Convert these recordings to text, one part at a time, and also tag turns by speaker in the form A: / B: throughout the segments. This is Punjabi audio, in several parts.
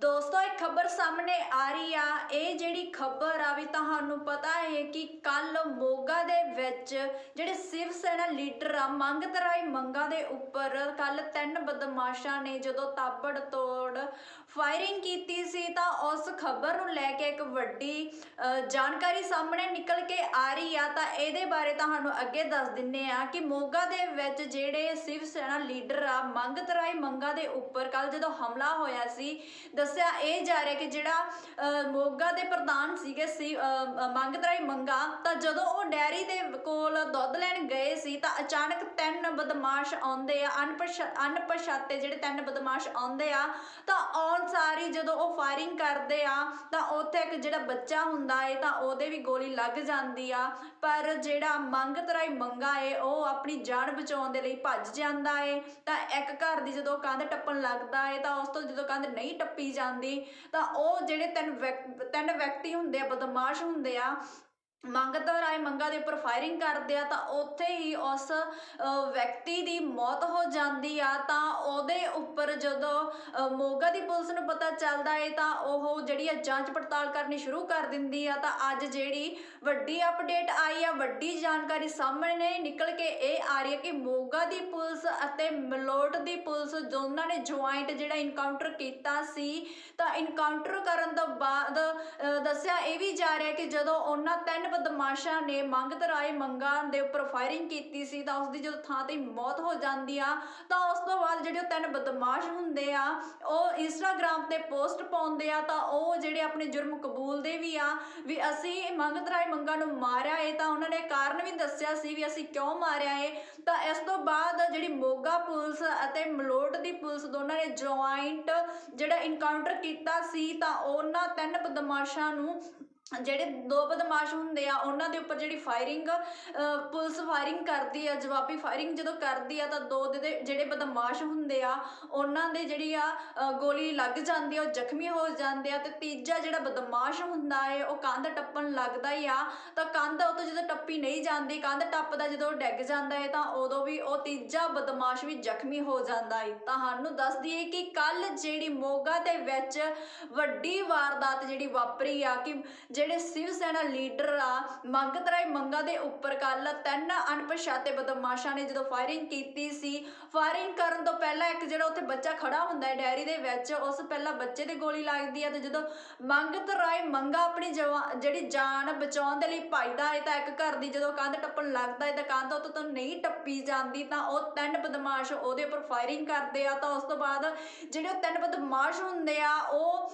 A: ਦੋਸਤੋ ਇਹ ਖਬਰ ਸਾਹਮਣੇ ਆ ਰਹੀ ਆ। ਇਹ ਜਿਹੜੀ ਖਬਰ ਆ ਵੀ ਤੁਹਾਨੂੰ ਪਤਾ ਹੈ ਕਿ ਕੱਲ ਮੋਗਾ ਦੇ ਵਿੱਚ ਜਿਹੜੇ ਸਿਵ ਸੈਨਾ ਲੀਡਰ ਆ ਮੰਗਤ ਰਾਏ ਮੰਗਾ ਦੇ ਉੱਪਰ ਕੱਲ ਤਿੰਨ ਬਦਮਾਸ਼ਾਂ ਨੇ ਜਦੋਂ ਤਾਬੜ ਤੋੜ ਫਾਇਰਿੰਗ ਕੀਤੀ ਸੀ, ਤਾਂ ਉਸ ਖਬਰ ਨੂੰ ਲੈ ਕੇ ਇੱਕ ਵੱਡੀ ਜਾਣਕਾਰੀ ਸਾਹਮਣੇ ਨਿਕਲ ਕੇ ਆ ਰਹੀ ਆ। ਤਾਂ ਇਹਦੇ ਬਾਰੇ ਤੁਹਾਨੂੰ ਅੱਗੇ ਦੱਸ ਦਿੰਨੇ ਆ ਕਿ ਮੋਗਾ ਦੇ ਵਿੱਚ ਜਿਹੜੇ ਸਿਵ ਸੈਨਾ ਲੀਡਰ ਆ ਮੰਗਤ ਰਾਏ ਮੰਗਾ ਦੇ ਉੱਪਰ ਕੱਲ ਜਦੋਂ ਹਮਲਾ ਹੋਇਆ ਸੀ ਦੱਸਿਆ ਇਹ ਜਾ ਰਿਹਾ ਕਿ ਜਿਹੜਾ ਅ, ਮੋਗਾ ਦੇ ਪ੍ਰਧਾਨ ਸੀਗੇ ਸੀ ਅ, ਅ, ਮੰਗਤ ਰਾਏ ਮੰਗਾ ਤਾਂ ਜਦੋਂ ਉਹ ਡੈਰੀ ਦੇ ਕੋਲ ਦੁੱਧ ਲੈਣ ਗਏ ਸੀ ਤਾਂ ਅਚਾਨਕ ਤਿੰਨ ਬਦਮਾਸ਼ ਆਉਂਦੇ ਆ ਅਣਪਛਾ ਜਿਹੜੇ ਤਿੰਨ ਬਦਮਾਸ਼ ਆਉਂਦੇ ਆ ਤਾਂ ਆਉਣ ਸਾਰੀ ਜਦੋਂ ਉਹ ਫਾਇਰਿੰਗ ਕਰਦੇ ਆ ਤਾਂ ਉੱਥੇ ਇੱਕ ਜਿਹੜਾ ਬੱਚਾ ਹੁੰਦਾ ਏ ਤਾਂ ਉਹਦੇ ਵੀ ਗੋਲੀ ਲੱਗ ਜਾਂਦੀ ਆ ਪਰ ਜਿਹੜਾ ਮੰਗਤ ਰਾਈ ਮੰਗਾ ਏ ਉਹ ਆਪਣੀ ਜਾਨ ਬਚਾਉਣ ਦੇ ਲਈ ਭੱਜ ਜਾਂਦਾ ਏ ਤਾਂ ਇੱਕ ਘਰ ਦੀ ਜਦੋਂ ਕੰਧ ਟੱਪਣ ਲੱਗਦਾ ਏ ਤਾਂ ਉਸ ਤੋਂ ਜਦੋਂ ਕੰਧ ਨਹੀਂ ਟੱਪੀ ਜਾਂਦੀ ਤਾਂ ਉਹ ਜਿਹੜੇ ਤਿੰਨ ਵਿਅਕ- ਤਿੰਨ ਵਿਅਕਤੀ ਹੁੰਦੇ ਆ ਬਦਮਾਸ਼ ਹੁੰਦੇ ਆ ਮੰਗਤ ਰਾਏ ਮੰਗਾ ਦੇ ਉੱਪਰ ਫਾਇਰਿੰਗ ਕਰਦੇ ਆ, ਤਾਂ ਉੱਥੇ ਹੀ ਉਸ ਵਿਅਕਤੀ ਦੀ ਮੌਤ ਹੋ ਜਾਂਦੀ ਆ। ਤਾਂ ਉਹਦੇ ਉੱਪਰ ਜਦੋਂ ਮੋਗਾ ਦੀ ਪੁਲਿਸ ਨੂੰ ਪਤਾ ਚੱਲਦਾ ਏ, ਤਾਂ ਉਹ ਜਿਹੜੀ ਆ ਜਾਂਚ ਪੜਤਾਲ ਕਰਨੀ ਸ਼ੁਰੂ ਕਰ ਦਿੰਦੀ ਆ। ਤਾਂ ਅੱਜ ਜਿਹੜੀ ਵੱਡੀ ਅਪਡੇਟ ਆਈ ਆ, ਵੱਡੀ ਜਾਣਕਾਰੀ ਸਾਹਮਣੇ ਨਿਕਲ ਕੇ ਇਹ ਆ ਰਹੀ ਹੈ ਕਿ ਮੋਗਾ ਦੀ ਪੁਲਿਸ ਅਤੇ ਮਲੋਟ ਦੀ ਪੁਲਿਸ ਦੋਨਾਂ ਨੇ ਜੁਆਇੰਟ ਜਿਹੜਾ ਇਨਕਾਊਂਟਰ ਕੀਤਾ ਸੀ। ਤਾਂ ਇਨਕਾਊਂਟਰ ਕਰਨ ਤੋਂ ਬਾਅਦ ਦੱਸਿਆ ਇਹ ਵੀ ਜਾ ਰਿਹਾ ਕਿ ਜਦੋਂ ਉਹਨਾਂ ਤਿੰਨ ਬਦਮਾਸ਼ਾਂ ਨੇ ਮੰਗਤ ਰਾਏ ਮੰਗਾ ਦੇ ਉੱਪਰ ਫਾਇਰਿੰਗ ਕੀਤੀ ਸੀ, ਤਾਂ ਉਸ ਦੀ ਜਦੋਂ ਥਾਂ ਤੇ ਮੌਤ ਹੋ ਜਾਂਦੀ ਆ, ਤਾਂ ਉਸ ਤੋਂ ਬਾਅਦ ਜਿਹੜੇ ਉਹ ਤਿੰਨ ਬਦਮਾਸ਼ ਹੁੰਦੇ ਆ, ਉਹ ਇੰਸਟਾਗ੍ਰam ਤੇ ਪੋਸਟ ਪਾਉਂਦੇ ਆ, ਤਾਂ ਉਹ ਜਿਹੜੇ ਆਪਣੇ ਜੁਰਮ ਕਬੂਲਦੇ ਵੀ ਆ, ਵੀ ਅਸੀਂ ਮੰਗਤ ਰਾਏ ਮੰਗਾ ਨੂੰ ਮਾਰਿਆ ਏ, ਤਾਂ ਉਹਨਾਂ ਨੇ ਕਾਰਨ ਵੀ ਦੱਸਿਆ ਸੀ ਵੀ ਅਸੀਂ ਕਿਉਂ ਮਾਰਿਆ ਏ, ਤਾਂ ਇਸ ਤੋਂ ਬਾਅਦ ਜਿਹੜੀ ਮੋਗਾ ਪੁਲਿਸ ਅਤੇ ਮਲੋਟ ਦੀ ਪੁਲਿਸ ਦੋਨਾਂ ਨੇ ਜੁਆਇੰਟ ਜਿਹੜਾ ਇਨਕਾਊਂਟਰ ਕੀਤਾ ਸੀ, ਤਾਂ ਉਹਨਾਂ ਤਿੰਨ ਬਦਮਾਸ਼ਾਂ ਨੂੰ ਜਿਹੜੇ ਦੋ ਬਦਮਾਸ਼ ਹੁੰਦੇ ਆ, ਉਹਨਾਂ ਦੇ ਉੱਪਰ ਜਿਹੜੀ ਫਾਇਰਿੰਗ ਪੁਲਿਸ ਫਾਇਰਿੰਗ ਕਰਦੀ ਆ, ਜਵਾਬੀ ਫਾਇਰਿੰਗ ਜਦੋਂ ਕਰਦੀ ਆ, ਤਾਂ ਦੋ ਦੇ ਜਿਹੜੇ ਬਦਮਾਸ਼ ਹੁੰਦੇ ਆ, ਉਹਨਾਂ ਦੇ ਜਿਹੜੀ ਆ ਗੋਲੀ ਲੱਗ ਜਾਂਦੀ ਆ, ਉਹ ਜ਼ਖਮੀ ਹੋ ਜਾਂਦੇ ਆ, ਤੇ ਤੀਜਾ ਜਿਹੜਾ ਬਦਮਾਸ਼ ਹੁੰਦਾ ਏ, ਉਹ ਕੰਧ ਟੱਪਣ ਲੱਗਦਾ ਹੀ ਆ, ਤਾਂ ਕੰਧ ਉਹ ਤੋਂ ਜਦੋਂ ਟੱਪੀ ਨਹੀਂ ਜਾਂਦੀ, ਕੰਧ ਟੱਪਦਾ ਜਦੋਂ ਡਿੱਗ ਜਾਂਦਾ ਏ, ਤਾਂ ਉਦੋਂ ਵੀ ਉਹ ਤੀਜਾ ਬਦਮਾਸ਼ ਵੀ ਜ਼ਖਮੀ ਹੋ ਜਾਂਦਾ ਏ। ਤੁਹਾਨੂੰ ਦੱਸ ਦਈਏ ਕਿ ਕੱਲ ਜਿਹੜੀ ਮੋਗਾ ਦੇ ਵਿੱਚ ਵੱਡੀ ਵਾਰਦਾਤ ਜਿਹੜੀ ਵਾਪਰੀ ਆ, ਕਿ ਜਿਹੜੇ ਸਿਵ ਸੈਨਾ ਲੀਡਰ ਆ ਮੰਗਤ ਰਾਏ ਮੰਗਾ ਦੇ ਉੱਪਰ ਕੱਲ ਤਿੰਨ ਅਣਪਛਾਤੇ ਬਦਮਾਸ਼ਾਂ ਨੇ ਜਦੋਂ ਫਾਇਰਿੰਗ ਕੀਤੀ ਸੀ ਫਾਇਰਿੰਗ ਕਰਨ ਤੋਂ ਪਹਿਲਾਂ ਇੱਕ ਜਿਹੜਾ ਉੱਥੇ ਬੱਚਾ ਖੜਾ ਹੁੰਦਾ ਹੈ ਡੈਰੀ ਦੇ ਵਿੱਚ, ਉਸ ਪਹਿਲਾਂ ਬੱਚੇ ਤੇ ਗੋਲੀ ਲੱਗਦੀ ਹੈ ਤੇ ਜਦੋਂ ਮੰਗਤ ਰਾਏ ਮੰਗਾ ਆਪਣੀ ਜਵਾ- ਜਿਹੜੀ ਜਾਨ ਬਚਾਉਣ ਦੇ ਲਈ ਭੱਜਦਾ ਹੈ ਤਾਂ ਇੱਕ ਘਰ ਦੀ ਜਦੋਂ ਕੰਧ ਟੱਪਣ ਲੱਗਦਾ ਹੈ ਤਾਂ ਕੰਧ ਉੱਤੋਂ ਤੋਂ ਨਹੀਂ ਟੱਪੀ ਜਾਂਦੀ ਤਾਂ ਉਹ ਤਿੰਨ ਬਦਮਾਸ਼ ਉਹਦੇ ਉੱਪਰ ਫਾਇਰਿੰਗ ਕਰਦੇ ਆ ਤਾਂ ਉਸ ਤੋਂ ਬਾਅਦ ਜਿਹੜੇ ਉਹ ਤਿੰਨ ਬਦਮਾਸ਼ ਹੁੰਦੇ ਆ, ਉਹ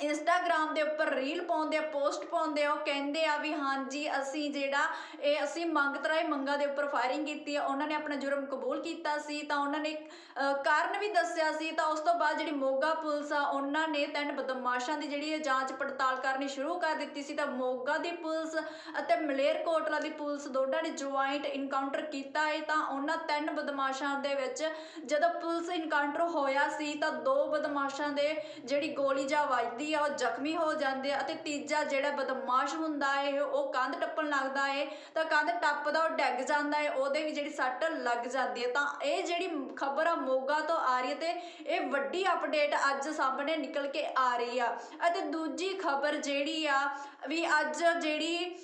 A: ਇੰਸਟਾਗ੍ਰਾਮ ਦੇ ਉੱਪਰ ਰੀਲ ਪਾਉਂਦੇ ਆ ਪੋਸਟ ਪਾਉਂਦੇ ਆ, ਉਹ ਕਹਿੰਦੇ ਆ ਵੀ ਹਾਂਜੀ, ਅਸੀਂ ਜਿਹੜਾ ਇਹ ਅਸੀਂ ਮੰਗਤ ਰਾਏ ਮੰਗਾ ਦੇ ਉੱਪਰ ਫਾਇਰਿੰਗ ਕੀਤੀ ਆ, ਉਹਨਾਂ ਨੇ ਆਪਣਾ ਜੁਰਮ ਕਬੂਲ ਕੀਤਾ ਸੀ, ਤਾਂ ਉਹਨਾਂ ਨੇ ਕਾਰਨ ਵੀ ਦੱਸਿਆ ਸੀ, ਤਾਂ ਉਸ ਤੋਂ ਬਾਅਦ ਜਿਹੜੀ ਮੋਗਾ ਪੁਲਿਸ ਆ, ਉਹਨਾਂ ਨੇ ਤਿੰਨ ਬਦਮਾਸ਼ਾਂ ਦੀ ਜਿਹੜੀ ਇਹ ਜਾਂਚ ਪੜਤਾਲ ਕਰਨੀ ਸ਼ੁਰੂ ਕਰ ਦਿੱਤੀ ਸੀ, ਤਾਂ ਮੋਗਾ ਦੀ ਪੁਲਿਸ ਅਤੇ ਮਲੇਰਕੋਟਲਾ ਦੀ ਪੁਲਿਸ ਦੋਨਾਂ ਨੇ ਜੁਆਇੰਟ ਇਨਕਾਊਂਟਰ ਕੀਤਾ ਹੈ ਤਾਂ ਉਹਨਾਂ ਤਿੰਨ ਬਦਮਾਸ਼ਾਂ ਦੇ ਵਿੱਚ ਜਦੋਂ ਪੁਲਿਸ ਇਨਕਾਊਂਟਰ ਹੋਇਆ ਸੀ, ਤਾਂ ਦੋ ਬਦਮਾਸ਼ਾਂ ਦੇ ਜਿਹੜੀ ਗੋਲੀ ਜਾ ਵੱਜਦੀ ਆ, ਉਹ ਜ਼ਖਮੀ ਹੋ ਜਾਂਦੇ ਆ ਅਤੇ ਤੀਜਾ ਜਿਹੜਾ ਬਦਮਾਸ਼ ਹੁੰਦਾ ਹੈ ਉਹ ਕੰਧ ਟੱਪਣ ਲੱਗਦਾ ਹੈ ਤਾਂ ਕੰਧ ਟੱਪਦਾ, ਉਹ ਡਿੱਗ ਜਾਂਦਾ ਹੈ ਉਹਦੇ ਵੀ ਜਿਹੜੀ ਸੱਟ ਲੱਗ ਜਾਂਦੀ ਹੈ ਤਾਂ ਇਹ ਜਿਹੜੀ ਖਬਰ ਆ, ਮੋਗਾ ਤੋਂ ਆ ਰਹੀ ਹੈ ਤੇ ਇਹ ਵੱਡੀ ਅਪਡੇਟ ਅੱਜ ਸਾਹਮਣੇ ਨਿਕਲ ਕੇ ਆ ਰਹੀ ਆ। ਅਤੇ ਦੂਜੀ ਖਬਰ ਜਿਹੜੀ ਆ, ਵੀ ਅੱਜ ਜਿਹੜੀ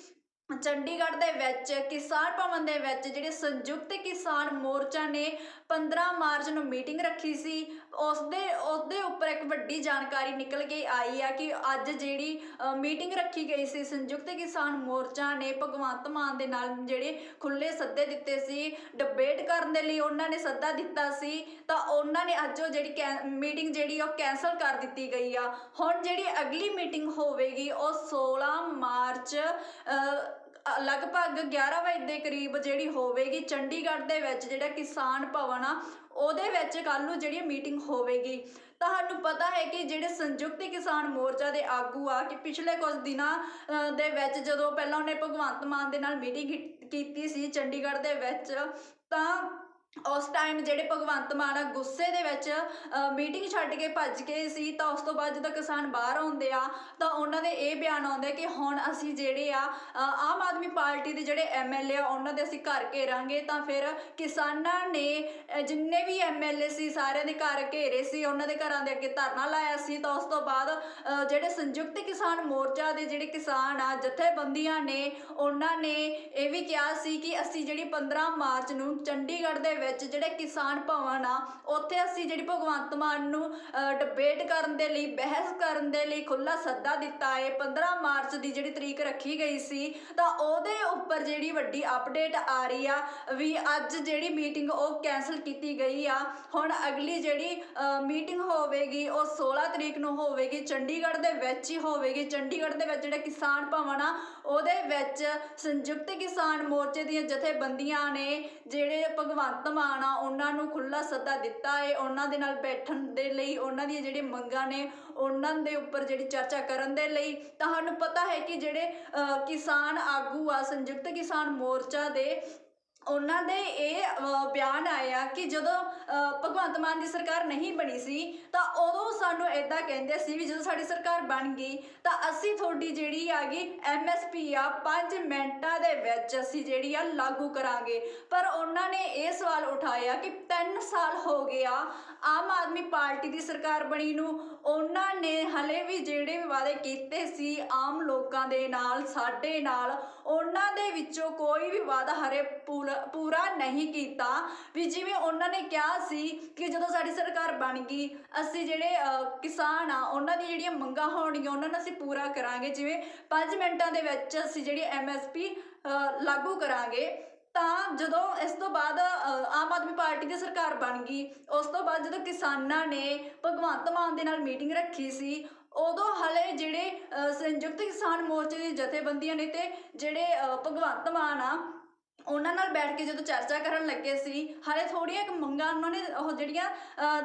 A: ਚੰਡੀਗੜ੍ਹ ਦੇ ਵਿੱਚ, ਕਿਸਾਨ ਭਵਨ ਦੇ ਵਿੱਚ, ਜਿਹੜੇ ਸੰਯੁਕਤ ਕਿਸਾਨ ਮੋਰਚਾ ਨੇ 15 ਮਾਰਚ ਨੂੰ ਮੀਟਿੰਗ ਰੱਖੀ ਸੀ ਉਸ ਦੇ ਉਸ ਦੇ ਉੱਪਰ ਇੱਕ ਵੱਡੀ ਜਾਣਕਾਰੀ ਨਿਕਲ ਕੇ ਆਈ ਆ ਕਿ ਅੱਜ ਜਿਹੜੀ ਮੀਟਿੰਗ ਰੱਖੀ ਗਈ ਸੀ ਸੰਯੁਕਤ ਕਿਸਾਨ ਮੋਰਚਾ ਨੇ ਭਗਵੰਤ ਮਾਨ ਦੇ ਨਾਲ ਜਿਹੜੇ ਖੁੱਲੇ ਸੱਦੇ ਦਿੱਤੇ ਸੀ ਡਿਬੇਟ ਕਰਨ ਦੇ ਲਈ ਉਹਨਾਂ ਨੇ ਸੱਦਾ ਦਿੱਤਾ ਸੀ, ਤਾਂ ਉਹਨਾਂ ਨੇ ਅੱਜ ਉਹ ਜਿਹੜੀ ਮੀਟਿੰਗ ਜਿਹੜੀ ਉਹ ਕੈਨਸਲ ਕਰ ਦਿੱਤੀ ਗਈ ਆ। ਹੁਣ ਜਿਹੜੀ ਅਗਲੀ ਮੀਟਿੰਗ ਹੋਵੇਗੀ ਉਹ 16 ਮਾਰਚ ਲਗਭਗ 11 ਵਜੇ ਦੇ ਕਰੀਬ ਜਿਹੜੀ ਹੋਵੇਗੀ ਚੰਡੀਗੜ੍ਹ ਦੇ ਵਿੱਚ ਜਿਹੜਾ ਕਿਸਾਨ ਭਵਨ ਆ ਉਹਦੇ ਵਿੱਚ ਕੱਲ ਨੂੰ ਜਿਹੜੀ ਮੀਟਿੰਗ ਹੋਵੇਗੀ। ਤੁਹਾਨੂੰ ਪਤਾ ਹੈ ਕਿ ਜਿਹੜੇ ਸੰਯੁਕਤ ਕਿਸਾਨ ਮੋਰਚਾ ਦੇ ਆਗੂ ਆ ਕਿ ਪਿਛਲੇ ਕੁਝ ਦਿਨਾਂ ਅ, ਦੇ ਵਿੱਚ ਜਦੋਂ ਪਹਿਲਾਂ ਉਹਨੇ ਭਗਵੰਤ ਮਾਨ ਦੇ ਨਾਲ ਮੀਟਿੰਗ ਕੀਤੀ ਸੀ ਚੰਡੀਗੜ੍ਹ ਦੇ ਵਿੱਚ ਤਾਂ ਉਸ ਟਾਈਮ ਜਿਹੜੇ ਭਗਵੰਤ ਮਾਨ ਆ ਗੁੱਸੇ ਦੇ ਵਿੱਚ ਮੀਟਿੰਗ ਛੱਡ ਕੇ ਭੱਜ ਗਏ ਸੀ, ਤਾਂ ਉਸ ਤੋਂ ਬਾਅਦ ਜਦੋਂ ਕਿਸਾਨ ਬਾਹਰ ਆਉਂਦੇ ਆ, ਤਾਂ ਉਹਨਾਂ ਦੇ ਇਹ ਬਿਆਨ ਆਉਂਦੇ ਕਿ ਹੁਣ ਅਸੀਂ ਜਿਹੜੇ ਆ ਆਮ ਆਦਮੀ ਪਾਰਟੀ ਦੇ ਜਿਹੜੇ ਐਮਐਲਏ ਆ, ਉਹਨਾਂ ਦੇ ਅਸੀਂ ਘਰ ਘੇਰਾਂਗੇ, ਤਾਂ ਫਿਰ ਕਿਸਾਨਾਂ ਨੇ ਜਿੰਨੇ ਵੀ ਐਮਐਲਏ ਸੀ, ਸਾਰਿਆਂ ਦੇ ਘਰ ਘੇਰੇ ਸੀ, ਉਹਨਾਂ ਦੇ ਘਰਾਂ ਦੇ ਅੱਗੇ ਧਰਨਾ ਲਾਇਆ ਸੀ, ਤਾਂ ਉਸ ਤੋਂ ਬਾਅਦ ਜਿਹੜੇ ਸੰਯੁਕਤ ਕਿਸਾਨ ਮੋਰਚਾ ਦੇ ਜਿਹੜੇ ਕਿਸਾਨ ਆ, ਜਥੇਬੰਦੀਆਂ ਨੇ, ਉਹਨਾਂ ਨੇ ਇਹ ਵੀ ਕਿਹਾ ਸੀ ਕਿ ਅਸੀਂ ਜਿਹੜੀ 15 ਮਾਰਚ ਨੂੰ ਚੰਡੀਗੜ੍ਹ ਦੇ ਵਿੱਚ ਜਿਹੜੇ ਕਿਸਾਨ ਭਵਨ ਆ ਉੱਥੇ ਅਸੀਂ ਜਿਹੜੀ ਭਗਵੰਤ ਮਾਨ ਨੂੰ ਡਿਬੇਟ ਕਰਨ ਦੇ ਲਈ, ਬਹਿਸ ਕਰਨ ਦੇ ਲਈ ਖੁੱਲਾ ਸੱਦਾ ਦਿੱਤਾ ਹੈ 15 ਮਾਰਚ ਦੀ ਜਿਹੜੀ ਤਰੀਕ ਰੱਖੀ ਗਈ ਸੀ, ਤਾਂ ਉਹਦੇ ਉੱਪਰ ਜਿਹੜੀ ਵੱਡੀ ਅਪਡੇਟ ਆ ਰਹੀ ਆ, ਵੀ ਅੱਜ ਜਿਹੜੀ ਮੀਟਿੰਗ ਉਹ ਕੈਨਸਲ ਕੀਤੀ ਗਈ ਆ। ਹੁਣ ਅਗਲੀ ਜਿਹੜੀ ਮੀਟਿੰਗ ਹੋਵੇਗੀ, ਉਹ 16 ਤਰੀਕ ਨੂੰ ਹੋਵੇਗੀ, ਚੰਡੀਗੜ੍ਹ ਦੇ ਵਿੱਚ ਹੀ ਹੋਵੇਗੀ। ਚੰਡੀਗੜ੍ਹ ਦੇ ਵਿੱਚ ਜਿਹੜਾ ਕਿਸਾਨ ਭਵਨ ਆ ਉਹਦੇ ਵਿੱਚ ਸੰਯੁਕਤ ਕਿਸਾਨ ਮੋਰਚੇ ਦੀਆਂ ਜਥੇਬੰਦੀਆਂ ਨੇ, ਜਿਹੜੇ ਭਗਵੰਤ ਮਾਨ ਉਹਨਾਂ ਨੂੰ ਖੁੱਲਾ ਸੱਦਾ ਦਿੱਤਾ ਹੈ ਉਹਨਾਂ ਦੇ ਨਾਲ ਬੈਠਣ ਦੇ ਲਈ ਉਹਨਾਂ ਦੀਆਂ ਜਿਹੜੀਆਂ ਮੰਗਾਂ ਨੇ ਉਹਨਾਂ ਦੇ ਉੱਪਰ ਜਿਹੜੀ ਚਰਚਾ ਕਰਨ ਦੇ ਲਈ ਤੁਹਾਨੂੰ ਪਤਾ ਹੈ ਕਿ ਜਿਹੜੇ ਅ, ਕਿਸਾਨ ਆਗੂ ਆ ਸੰਯੁਕਤ ਕਿਸਾਨ ਮੋਰਚਾ ਦੇ ਉਹਨਾਂ ਦੇ ਇਹ ਅ, ਬਿਆਨ ਆਇਆ ਕਿ ਜਦੋਂ ਭਗਵੰਤ ਮਾਨ ਦੀ ਸਰਕਾਰ ਨਹੀਂ ਬਣੀ ਸੀ ਤਾਂ ਉਦੋਂ ਸਾਨੂੰ ਇਦਾਂ ਕਹਿੰਦੇ ਸੀ ਵੀ ਜਦੋਂ ਸਾਡੀ ਸਰਕਾਰ ਬਣ ਗਈ ਤਾਂ ਅਸੀਂ ਤੁਹਾਡੀ ਜਿਹੜੀ ਆ ਆਗੀ ਐਮਐਸਪੀ ਆ 5 ਮਿੰਟਾਂ ਦੇ ਵਿੱਚ ਅਸੀਂ ਜਿਹੜੀ ਆ ਲਾਗੂ ਕਰਾਂਗੇ। ਪਰ ਉਹਨਾਂ ਨੇ ਇਹ ਸਵਾਲ ਉਠਾਇਆ ਕਿ 3 ਸਾਲ ਹੋ ਗਿਆ ਆਮ ਆਦਮੀ ਪਾਰਟੀ ਦੀ ਸਰਕਾਰ ਬਣੀ ਨੂੰ ਉਹਨਾਂ ਨੇ ਹਲੇ ਵੀ ਜਿਹੜੇ ਵੀ ਵਾਅਦੇ ਕੀਤੇ ਸੀ ਆਮ ਲੋਕਾਂ ਦੇ ਨਾਲ ਸਾਡੇ ਨਾਲ ਉਹਨਾਂ ਦੇ ਵਿੱਚੋਂ ਕੋਈ ਵੀ ਵਾਅਦਾ ਹਰੇ ਪੂਰਾ ਨਹੀਂ ਕੀਤਾ। ਵੀ ਜਿਵੇਂ ਉਹਨਾਂ ਨੇ ਕਿਹਾ ਸੀ ਕਿ ਜਦੋਂ ਸਾਡੀ ਸਰਕਾਰ ਬਣ ਗਈ, ਅਸੀਂ ਜਿਹੜੇ ਕਿਸਾਨ ਆ, ਉਹਨਾਂ ਦੀ ਜਿਹੜੀਆਂ ਮੰਗਾਂ ਹੋਣਗੀਆਂ, ਉਹਨਾਂ ਨੂੰ ਅਸੀਂ ਪੂਰਾ ਕਰਾਂਗੇ। ਜਿਵੇਂ 5 ਮਿੰਟਾਂ ਦੇ ਵਿੱਚ ਅਸੀਂ ਜਿਹੜੀ ਐਮਐਸਪੀ ਲਾਗੂ ਕਰਾਂਗੇ, ਤਾਂ ਜਦੋਂ ਇਸ ਤੋਂ ਬਾਅਦ ਆਮ ਆਦਮੀ ਪਾਰਟੀ ਦੀ ਸਰਕਾਰ ਬਣ ਗਈ, ਉਸ ਤੋਂ ਬਾਅਦ ਜਦੋਂ ਕਿਸਾਨਾਂ ਨੇ ਭਗਵੰਤ ਮਾਨ ਦੇ ਨਾਲ ਮੀਟਿੰਗ ਰੱਖੀ ਸੀ ਉਦੋਂ ਹਲੇ ਜਿਹੜੇ ਸੰਯੁਕਤ ਕਿਸਾਨ ਮੋਰਚੇ ਦੀ ਜਥੇਬੰਦੀਆਂ ਨੇ ਤੇ ਜਿਹੜੇ ਭਗਵੰਤ ਮਾਨ ਆ ਉਹਨਾਂ ਨਾਲ ਬੈਠ ਕੇ ਜਦੋਂ ਚਰਚਾ ਕਰਨ ਲੱਗੇ ਸੀ, ਹਾਲੇ ਥੋੜੀਆਂ ਕੁ ਮੰਗਾਂ ਉਹਨਾਂ ਨੇ, ਉਹ ਜਿਹੜੀਆਂ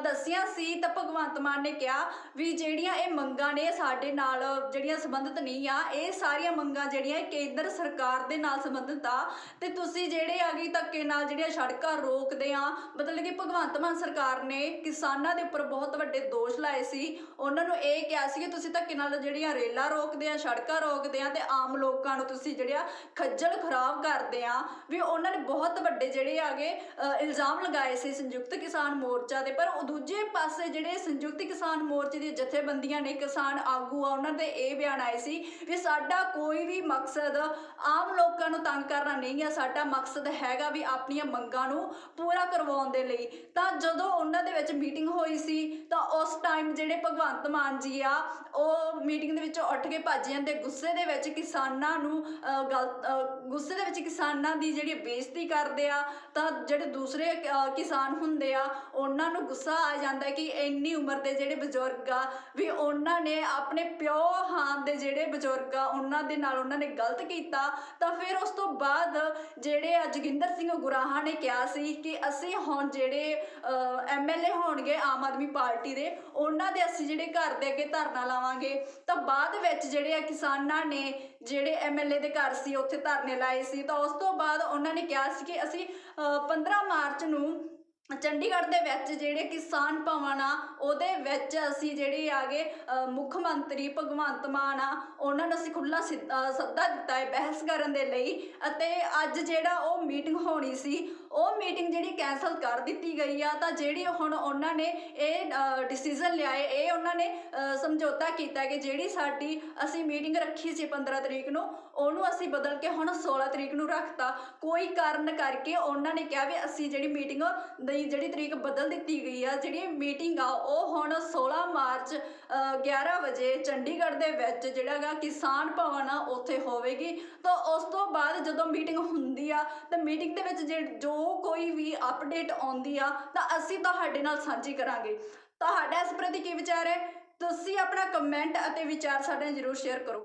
A: ਦੱਸੀਆਂ ਸੀ, ਤਾਂ ਭਗਵੰਤ ਮਾਨ ਨੇ ਕਿਹਾ ਵੀ ਜਿਹੜੀਆਂ ਇਹ ਮੰਗਾਂ ਨੇ, ਸਾਡੇ ਨਾਲ ਜਿਹੜੀਆਂ ਸੰਬੰਧਿਤ ਨਹੀਂ ਆ, ਇਹ ਸਾਰੀਆਂ ਮੰਗਾਂ ਜਿਹੜੀਆਂ ਇਹ ਕੇਂਦਰ ਸਰਕਾਰ ਦੇ ਨਾਲ ਸੰਬੰਧਿਤ ਆ, ਤੇ ਤੁਸੀਂ ਜਿਹੜੇ ਆ ਗਈ ਧੱਕੇ ਨਾਲ ਜਿਹੜੀਆਂ ਸੜਕਾਂ ਰੋਕਦੇ ਆ, ਮਤਲਬ ਕਿ ਭਗਵੰਤ ਮਾਨ ਸਰਕਾਰ ਨੇ ਕਿਸਾਨਾਂ ਦੇ ਉੱਪਰ ਬਹੁਤ ਵੱਡੇ ਦੋਸ਼ ਲਾਏ ਸੀ, ਉਹਨਾਂ ਨੂੰ ਇਹ ਕਿਹਾ ਸੀ ਕਿ ਤੁਸੀਂ ਧੱਕੇ ਨਾਲ ਜਿਹੜੀਆਂ ਰੇਲਾਂ ਰੋਕਦੇ ਆ, ਸੜਕਾਂ ਰੋਕਦੇ ਆ, ਤੇ ਆਮ ਲੋਕਾਂ ਨੂੰ ਤੁਸੀਂ ਜਿਹੜਿਆ ਖੱਜਲ ਖਰਾਬ ਕਰਦੇ ਆ ਵੀ ਉਹਨਾਂ ਨੇ ਬਹੁਤ ਵੱਡੇ ਜਿਹੜੇ ਆਗੇ ਇਲਜ਼ਾਮ ਲਗਾਏ ਸੀ ਸੰਯੁਕਤ ਕਿਸਾਨ ਮੋਰਚਾ ਦੇ ਪਰ ਉਹ ਦੂਜੇ ਪਾਸੇ ਜਿਹੜੇ ਸੰਯੁਕਤ ਕਿਸਾਨ ਮੋਰਚੇ ਦੀਆਂ ਜਥੇਬੰਦੀਆਂ ਨੇ, ਕਿਸਾਨ ਆਗੂ ਆ, ਉਹਨਾਂ ਦੇ ਇਹ ਬਿਆਨ ਆਏ ਸੀ ਵੀ ਸਾਡਾ ਕੋਈ ਵੀ ਮਕਸਦ ਆਮ ਲੋਕਾਂ ਨੂੰ ਤੰਗ ਕਰਨਾ ਨਹੀਂ ਆ, ਸਾਡਾ ਮਕਸਦ ਹੈਗਾ ਵੀ ਆਪਣੀਆਂ ਮੰਗਾਂ ਨੂੰ ਪੂਰਾ ਕਰਵਾਉਣ ਦੇ ਲਈ। ਤਾਂ ਜਦੋਂ ਉਹਨਾਂ ਦੇ ਵਿੱਚ ਮੀਟਿੰਗ ਹੋਈ ਸੀ, ਤਾਂ ਉਸ ਟਾਈਮ ਜਿਹੜੇ ਭਗਵੰਤ ਮਾਨ ਜੀ ਆ, ਉਹ ਮੀਟਿੰਗ ਦੇ ਵਿੱਚੋਂ ਉੱਠ ਕੇ ਭੱਜ ਜਾਂਦੇ, ਗੁੱਸੇ ਦੇ ਵਿੱਚ ਕਿਸਾਨਾਂ ਨੂੰ ਗਲਤ ਗੁੱਸੇ ਦੇ ਵਿੱਚ ਕਿਸਾਨਾਂ ਦੀ ਜਿਹੜੀ ਬੇਇੱਜ਼ਤੀ ਕਰਦੇ ਆ, ਤਾਂ ਜਿਹੜੇ ਦੂਸਰੇ ਕਿਸਾਨ ਹੁੰਦੇ ਆ, ਉਹਨਾਂ ਨੂੰ ਗੁੱਸਾ ਆ ਜਾਂਦਾ ਕਿ ਇੰਨੀ ਉਮਰ ਦੇ ਜਿਹੜੇ ਬਜ਼ੁਰਗ ਆ, ਵੀ ਉਹਨਾਂ ਨੇ ਆਪਣੇ ਪਿਓ ਹਾਂ ਦੇ ਜਿਹੜੇ ਬਜ਼ੁਰਗ ਆ, ਉਹਨਾਂ ਦੇ ਨਾਲ ਉਹਨਾਂ ਨੇ ਗਲਤ ਕੀਤਾ, ਤਾਂ ਫਿਰ ਉਸ ਤੋਂ ਬਾਅਦ ਜਿਹੜੇ ਆ ਜੋਗਿੰਦਰ ਸਿੰਘ ਗੁਰਾਹਾ ਨੇ ਕਿਹਾ ਸੀ ਕਿ ਅਸੀਂ ਹੁਣ ਜਿਹੜੇ ਐਮਐਲਏ ਹੋਣਗੇ ਆਮ ਆਦਮੀ ਪਾਰਟੀ ਦੇ, ਉਹਨਾਂ ਦੇ ਅਸੀਂ ਜਿਹੜੇ ਘਰ ਦੇ ਅੱਗੇ ਧਰਨਾ ਲਾਵਾਂਗੇ। ਤਾਂ ਬਾਅਦ ਵਿੱਚ ਜਿਹੜੇ ਆ ਕਿਸਾਨਾਂ ਨੇ ਜਿਹੜੇ ਐਮਐਲਏ ਦੇ ਘਰ ਸੀ ਉੱਥੇ ਧਰਨੇ ਲਾਏ ਸੀ। ਤਾਂ ਉਸ ਤੋਂ ਬਾਅਦ ਉਹਨਾਂ ਨੇ ਕਿਹਾ ਸੀ ਕਿ ਅਸੀਂ ਅ, 15 ਮਾਰਚ ਨੂੰ ਚੰਡੀਗੜ੍ਹ ਦੇ ਵਿੱਚ ਜਿਹੜੇ ਕਿਸਾਨ ਭਵਨ ਆ ਉਹਦੇ ਵਿੱਚ ਅਸੀਂ ਜਿਹੜੇ ਆਗੇ ਅ, ਮੁੱਖ ਮੰਤਰੀ ਭਗਵੰਤ ਮਾਨ ਆ ਉਹਨਾਂ ਨੂੰ ਅਸੀਂ ਖੁੱਲਾ ਸੱਦਾ ਦਿੱਤਾ ਹੈ ਬਹਿਸ ਕਰਨ ਦੇ ਲਈ। ਅਤੇ ਅੱਜ ਜਿਹੜਾ ਉਹ ਮੀਟਿੰਗ ਹੋਣੀ ਸੀ ਉਹ ਮੀਟਿੰਗ ਜਿਹੜੀ ਕੈਨਸਲ ਕਰ ਦਿੱਤੀ ਗਈ ਆ ਤਾਂ ਜਿਹੜੀ ਹੁਣ ਉਹਨਾਂ ਨੇ ਇਹ ਡਿਸੀਜਨ ਲਿਆਏ ਇਹ ਉਹਨਾਂ ਨੇ ਸਮਝੌਤਾ ਕੀਤਾ ਕਿ ਜਿਹੜੀ ਸਾਡੀ ਅਸੀਂ ਮੀਟਿੰਗ ਰੱਖੀ ਸੀ 15 ਤਰੀਕ ਨੂੰ ਉਹਨੂੰ ਅਸੀਂ ਬਦਲ ਕੇ ਹੁਣ 16 ਤਰੀਕ ਨੂੰ ਰੱਖਤਾ। ਕੋਈ ਕਾਰਨ ਕਰਕੇ ਉਹਨਾਂ ਨੇ ਕਿਹਾ ਵੀ ਅਸੀਂ ਜਿਹੜੀ ਮੀਟਿੰਗ ਦੀ ਜਿਹੜੀ ਤਰੀਕ ਬਦਲ ਦਿੱਤੀ ਗਈ ਆ ਜਿਹੜੀ ਮੀਟਿੰਗ ਆ ਉਹ ਹੁਣ 16 ਮਾਰਚ ਅ, 11 ਵਜੇ ਚੰਡੀਗੜ੍ਹ ਦੇ ਵਿੱਚ ਜਿਹੜਾ ਗਾ ਕਿਸਾਨ ਭਵਨ ਆ ਉੱਥੇ ਹੋਵੇਗੀ। ਤਾਂ ਉਸ ਤੋਂ ਬਾਅਦ ਜਦੋਂ ਮੀਟਿੰਗ ਹੁੰਦੀ ਆ ਤਾਂ ਮੀਟਿੰਗ ਦੇ ਵਿੱਚ ਜੋ ਜੋ ਕੋਈ ਵੀ ਅਪਡੇਟ ਆਉਂਦੀ ਆ, ਤਾਂ ਅਸੀਂ ਤੁਹਾਡੇ ਨਾਲ ਸਾਂਝੀ ਕਰਾਂਗੇ। ਤੁਹਾਡਾ ਇਸ ਪ੍ਰਤੀ ਕੀ ਵਿਚਾਰ ਹੈ? ਤੁਸੀਂ ਆਪਣਾ ਕਮੈਂਟ ਅਤੇ ਵਿਚਾਰ ਸਾਡੇ ਨਾਲ ਜ਼ਰੂਰ ਸ਼ੇਅਰ ਕਰੋ।